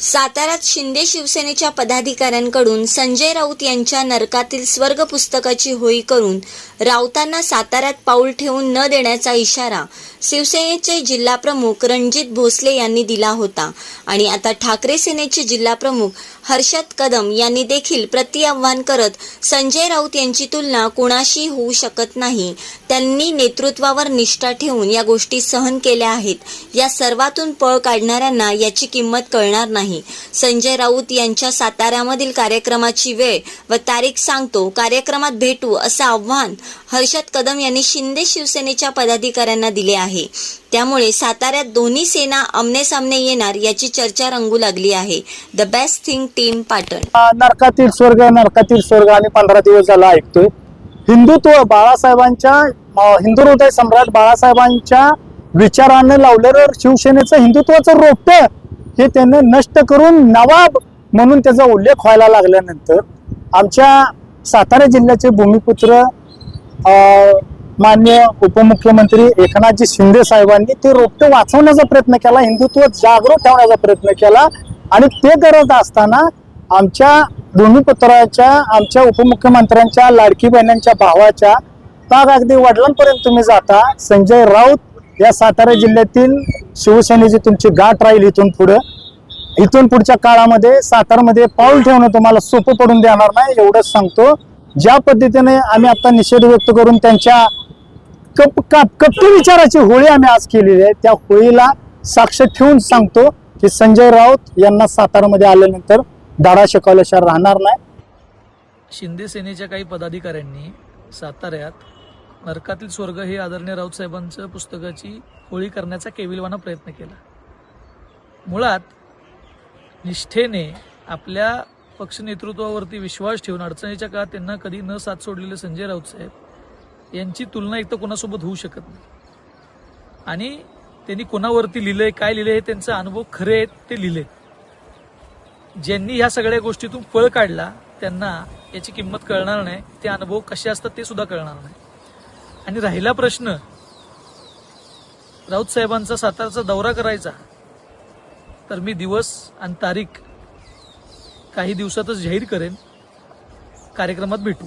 साताऱ्यात शिंदे शिवसेनेच्या पदाधिकाऱ्यांकडून संजय राऊत यांच्या नरकातील स्वर्ग पुस्तकाची होळी करून राऊतांना साताऱ्यात पाऊल ठेवून न देण्याचा इशारा शिवसेनेचे जिल्हाप्रमुख रणजित भोसले यांनी दिला होता. आणि आता ठाकरे सेनेचे जिल्हाप्रमुख हर्षद कदम यांनी देखील प्रतिआव्हान करत संजय राऊत यांची तुलना कोणाशी होऊ शकत नाही. त्यांनी नेतृत्वावर निष्ठा ठेवून या गोष्टी सहन केल्या आहेत. या सर्वातून पळ काढणाऱ्यांना याची किंमत कळणार नाही. संजय राऊत यांच्या साताऱ्यामधील कार्यक्रमाची वेळ व तारीख सांगतो. कार्यक्रमात भेटू असं आव्हान हर्षद कदम यांनी शिंदे शिवसेनेच्या पदाधिकाऱ्यांना दिले आहे. त्यामुळे साताऱ्यात दोन्ही सेना आमनेसामने येणार याची चर्चा रंगू लागली आहे. The best thing team Patan. नरकातील स्वर्ग नरकातील स्वर्ग आणि पंधरा दिवस झाला ऐकतोय. हिंदुत्व बाळासाहेबांच्या हिंदू हृदय सम्राट बाळासाहेबांच्या विचाराने लावलेलं शिवसेनेचं हिंदुत्वाचं रोपट हे त्यांनी नष्ट करून नवाब म्हणून त्याचा उल्लेख व्हायला लागल्यानंतर आमच्या सातारा जिल्ह्याचे भूमिपुत्र अं, मान्य उपमुख्यमंत्री एकनाथजी शिंदे साहेबांनी ते रोपटे वाचवण्याचा प्रयत्न केला हिंदुत्व जागृत ठेवण्याचा प्रयत्न केला. आणि ते करत असताना आमच्या भूमिपुत्राच्या आमच्या उपमुख्यमंत्र्यांच्या लाडकी बहिणींच्या भावाच्या ताग अगदी वडिलांपर्यंत तुम्ही जाता. संजय राऊत या सातारा जिल्ह्यातील शिवसेनेची तुमची गाठ राहील इथून पुढं. इथून पुढच्या काळामध्ये सातारमध्ये पाऊल ठेवणं तुम्हाला सोपं पडून देणार नाही एवढंच सांगतो. ज्या पद्धतीने आम्ही आता निषेध व्यक्त करून त्यांच्या कप कप कपटी विचाराची होळी आम्ही आज केलेली आहे. त्या होळीला साक्ष ठेवून सांगतो की संजय राऊत यांना सातारामध्ये आल्यानंतर दाडा शिकवल्याशिवाय राहणार नाही. शिंदे सेनेच्या काही पदाधिकाऱ्यांनी साताऱ्यात नरकातील स्वर्ग हे आदरणीय राऊत साहेबांचं पुस्तकाची होळी करण्याचा केविलवाना प्रयत्न केला. मुळात निष्ठेने आपल्या पक्ष नेतृत्वावरती विश्वास ठेवून अडचणीच्या काळात त्यांना कधी न साथ सोडलेले संजय राऊत साहेब यांची तुलना एकतर कोणासोबत होऊ शकत नाही. आणि त्यांनी कोणावरती लिहिलंय काय लिहिलंय हे त्यांचा अनुभव खरे आहेत ते लिहिले. ज्यांनी ह्या सगळ्या गोष्टीतून पळ काढला त्यांना याची किंमत कळणार नाही ते अनुभव कसे असतात ते सुद्धा कळणार नाही. आणि राहिला प्रश्न राऊत साहेबांचा सातारचा दौरा करायचा तर मी दिवस आणि तारीख काही दिवसातच जाहीर करेन कार्यक्रमात भेटू.